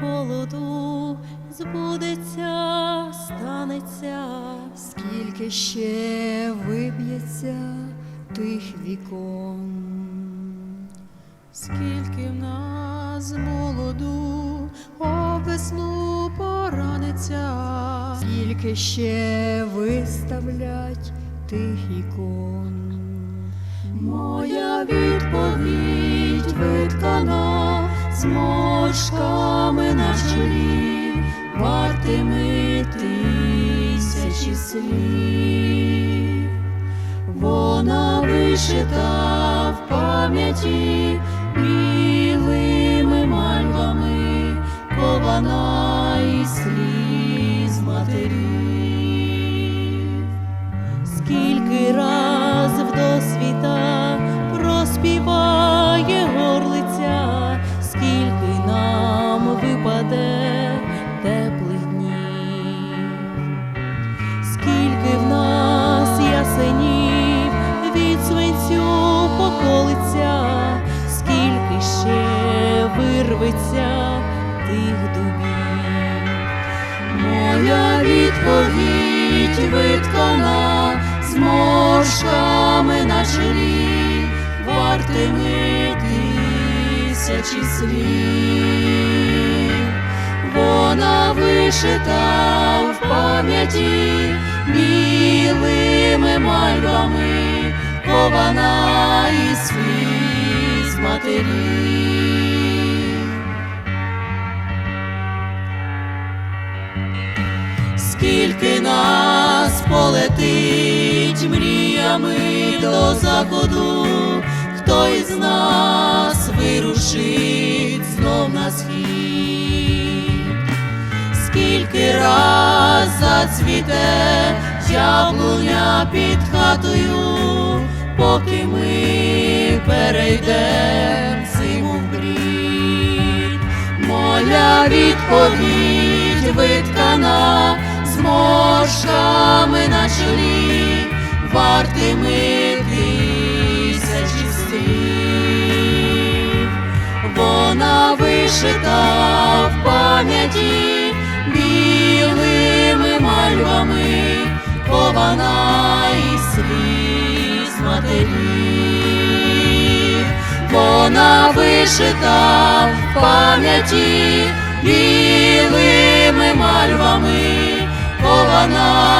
холоду, збудеться, станеться, скільки ще виб'ється тих вікон. Скільки в нас молоду об весну пораниться, Скільки ще виставлять тих ікон. моя відповідь виткана зморшками на чолі, вартими тисячі слів. Вона вишита в пам'яті білими мальвами, кована нам випаде теплих днів, скільки в нас ясенів від свинцю поколиться, скільки ще вирветься тих дубів. Моя відповідь виткана зморшками на чолі, вартими тисячі слів. Вона вишита в пам'яті білими мальвами, кована із сліз матерів. Скільки нас полетить мріями до заходу, раз зацвіте яблуня під хатою, поки ми перейдем зиму в брід. Моя відповідь виткана зморшками на чолі, вартими тисячі слів. Вона вишита в пам'яті сліз. Вона вишита в пам'яті білими мальвами, кована